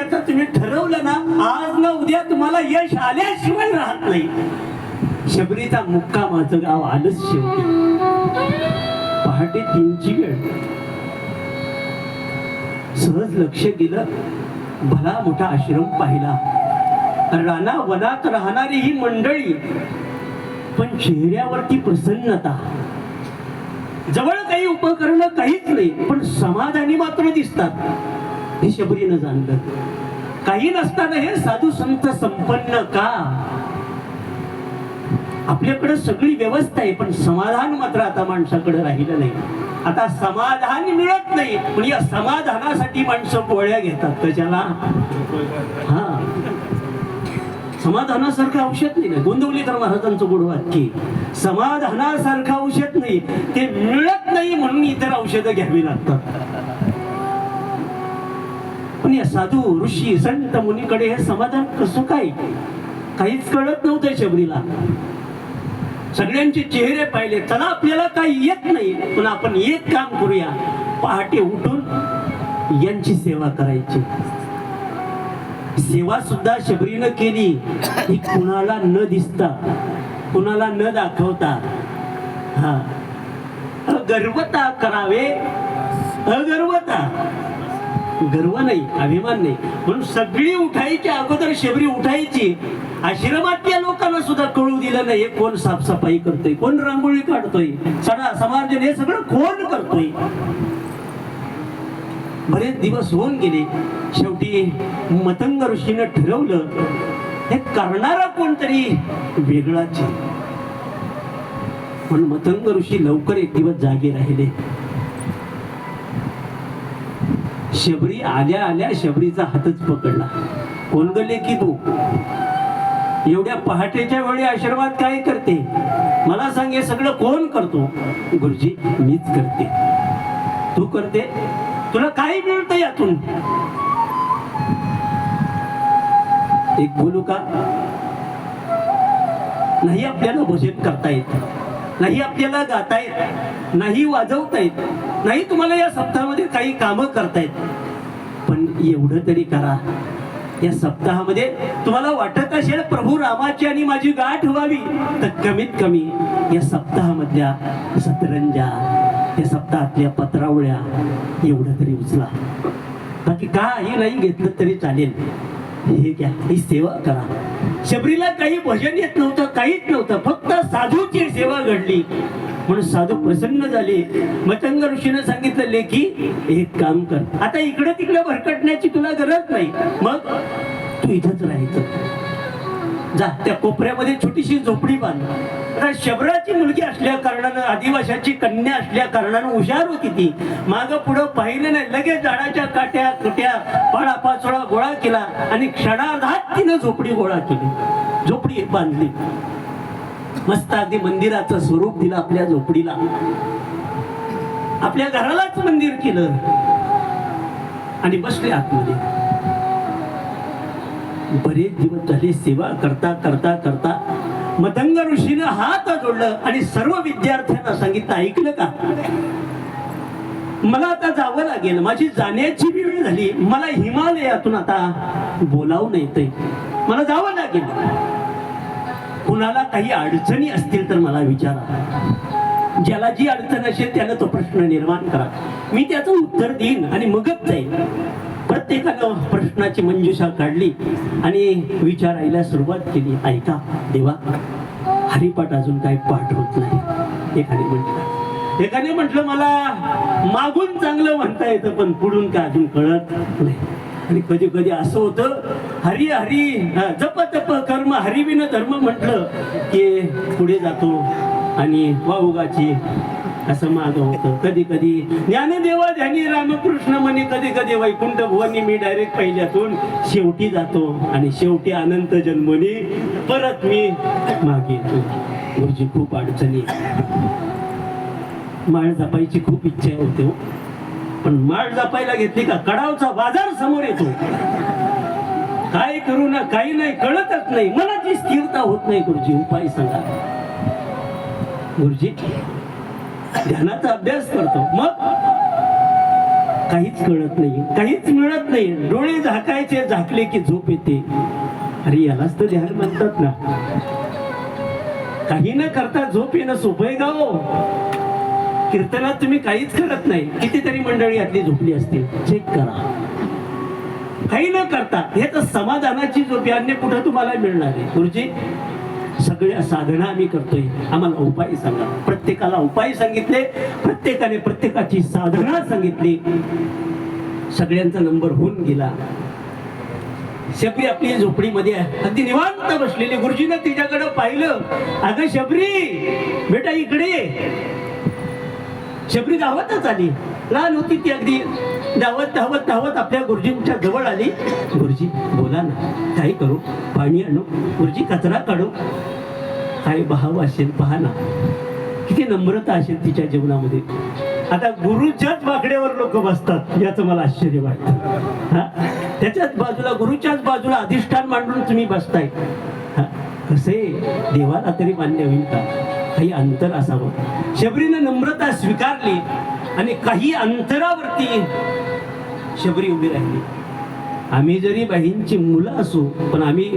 करायचं तुम्ही ठरवलं ना आज ना उद्या तुम्हाला यश आल्याशिवाय राहत नाही. शबरीचा मुक्का माझं गाव आलंच शेवटी. पहाटे तीनची वेळ. सहज लक्ष गेलं भला मोठा आश्रम पाहिला. राना वनात राहणारी ही मंडळी पण चेहऱ्यावरती प्रसन्नता. जवळ काही उपकरण काहीच नाही पण समाधानी मात्र दिसतात. हे शबरीनं जाणतात. काही नसताना हे साधू संत संपन्न का? आपल्याकडे सगळी व्यवस्था आहे पण समाधान मात्र आता माणसाकडे राहिलं नाही. आता समाधान मिळत नाही पण या समाधानासाठी माणसं पोळ्या घेतात त्याच्याला हा. समाधानासारखं औषध नाही ना? गोंदवलीकर महाराजांचं गुड वाक्य समाधानासारखं औषध नाही ते मिळत नाही म्हणून इतर औषधं घ्यावी लागतात. पण या साधू ऋषी संत मुनीकडे हे समाधान कसं काय? काहीच कळत नव्हतं शबरीला. सगळ्यांचे चेहरे पाहिले त्याला आपल्याला काही येत नाही. पण आपण एक काम करूया. पहाटे उठून यांची सेवा करायची. सेवा सुद्धा शबरीनं केली. ही कुणाला न दिसता कुणाला न दाखवता. हा. गर्वता करावे. अगर्वता. गर्व नाही अभिमान नाही. म्हणून सगळी उठायची अगोदर शबरी उठायची. आश्रमातल्या लोकांना सुद्धा कळू दिलं नाही कोण साफसफाई करतोय कोण रांगोळी काढतोय सडा समार्जन हे सगळं कोण करतोय? बरेच दिवस होऊन गेले शेवटी मतंग ऋषीनं ठरवलं हे करणारा कोणतरी वेगळाच म्हणून पण मतंग ऋषी लवकर एक दिवस जागे राहिले. शबरी आल्या आल्या शबरीचा हातच पकडला. कोणगले की तू? एवढ्या पहाटेच्या वेळी आशीर्वाद काय करते? मला सांग हे सगळं कोण करतो? गुरुजी मीच करते. तू करते? तुला काय मिळतं यातून? एक बोलू का? नाही आपल्याला भोजन करता येत. नाही आपल्याला गाता येत नाही वाजवता येत नाही तुम्हाला या सप्ताहामध्ये काही कामं करता येत पण एवढं तरी करा. या सप्ताहामध्ये तुम्हाला वाटत असेल प्रभू रामाची आणि माझी गाठ व्हावी तर कमीत कमी या सप्ताहामधल्या सतरंजा या सप्ताहातल्या पत्रावळ्या एवढं तरी उचला. बाकी काही नाही घेतलं तरी चालेल. हे घ्या ही सेवा करा. शबरीला काही भजन येत नव्हतं काहीच नव्हतं. फक्त साधूची सेवा घडली. म्हणून साधू प्रसन्न झाले. मतंग ऋषीनं सांगितलं लेखी एक काम कर. आता इकडे तिकडे भरकटण्याची तुला गरज नाही. मग तू इथंच राहायचं. जा त्या कोपऱ्यामध्ये छोटीशी झोपडी बांध. शबराची मुलगी असल्या कारणानं आदिवासाची कन्या असल्या कारणानं हुशार होती ती. माग पुढं पाहिलं नाही लगेच झाडाच्या काट्या कुट्या पाळा पाचोळा गोळा केला आणि क्षणार्धात तिनं झोपडी गोळा केली. झोपडी बांधली. मस्त अगदी मंदिराचं स्वरूप दिलं आपल्या झोपडीला. आपल्या घरालाच मंदिर केलं. आणि बसले आतमध्ये. बरेच दिवस झाले सेवा करता करता करता मतंग ऋषीनं हात जोडलं आणि सर्व विद्यार्थ्यांना सांगितलं ऐकलं का? मला आता जावं लागेल. माझी जाण्याची वेळ झाली. मला हिमालयातून आता बोलावून येतंय मला जावं लागेल. कुणाला काही अडचणी असतील तर मला विचारा. ज्याला जी अडचण असेल त्यानं तो प्रश्न निर्माण करा. मी त्याचं उत्तर देईन आणि मगच जाईल प्रत्येकानं प्रश्नाची मंजुषा काढली आणि विचारायला सुरुवात केली ऐका देवा हरिपाठ अजून काही पाठ होत नाही. एखादी म्हटलं. एकाने म्हटलं मला मागून चांगलं म्हणता येतं पण पुढून काय अजून कळत नाही. आणि कधी कधी असं होतं हरी हरी जप तप कर्म हरिविन धर्म म्हटलं की पुढे जातो आणि वाहुगाची असं माझं होतं. कधी कधी ज्ञानदेवा ध्यानी रामकृष्ण म्हणे कधी कधी वैकुंठ भुवनी मी डायरेक्ट पहिल्यातून शेवटी जातो आणि शेवटी अनंत जन्मनी परत मी मागे येतो. गुरुजी खूप अडचणी माळ जपायची खूप इच्छा होते हो. पण माळ जपायला घेतली का कडावचा बाजार समोर येतो. काय करू ना काही नाही कळतच नाही. मनाची स्थिरता होत नाही गुरुजी. उपाय सांगा. गुरुजी ध्यानाचा अभ्यास करतो. मग काहीच कळत नाही. काहीच मिळत नाही. डोळे झाकायचे झाकले की झोप येते. अरे यालाच तर ध्यान म्हणतात ना. काही न करता झोप येणं सोपं आहे हो. कीर्तनात तुम्ही काहीच करत नाही. कितीतरी मंडळी यातली झोपली असतील. चेक करा. काही न करता हे तर समाधानाची झोप अन्य कुठं तुम्हाला मिळणार आहे? गुरुजी सगळ्या साधना आम्ही करतोय. आम्हाला उपाय सांगा. प्रत्येकाला उपाय सांगितले प्रत्येकाने प्रत्येकाची साधना सांगितली. सगळ्यांचा नंबर होऊन गेला. शबरी आपली झोपडीमध्ये आहे. अगदी निवांत बसलेली. गुरुजीनं तिच्याकडे पाहिलं. अगं शबरी बेटा इकडे शबरी धावतच आली. लहान होती ती अगदी धावत धावत धावत आपल्या गुरुजींच्या जवळ आली. गुरुजी बोला ना काही करू? पाणी आणू? गुरुजी कचरा काढू? काय भाव असेल पहा ना. किती नम्रता असेल तिच्या जीवनामध्ये. आता गुरुच्याच बाकड्यावर लोक बसतात याचं मला आश्चर्य वाटतं. हा? त्याच्याच बाजूला गुरुच्याच बाजूला अधिष्ठान मांडून तुम्ही बसताय. हा? कसे? देवाला तरी मान्य होईल का? काही अंतर असावं. शबरीनं नम्रता स्वीकारली आणि काही अंतरावरती शबरी उभी राहिली. आम्ही जरी बहीणची मुलं असू पण आम्ही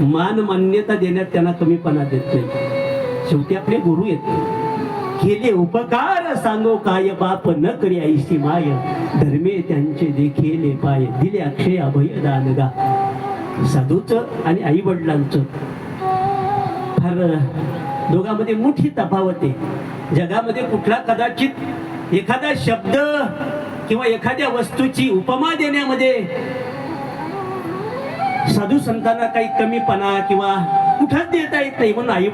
मान मान्यता देण्यात त्यांना कमीपणा देत नाही. शेवटी आपले गुरु येत केले उपकार सांगो काय बाप न करी आईशी माय. धर्मे त्यांचे देखील पाय दिले अक्षय अभय दान गा साधूच आणि आई वडिलांचं फार दोघांमध्ये मोठी तफावत आहे. जगामध्ये कुठला कदाचित एखादा शब्द किंवा एखाद्या वस्तूची उपमा देण्यामध्ये साधू संतांना काही कमीपणा किंवा कुठंच देता येत नाही म्हणून आई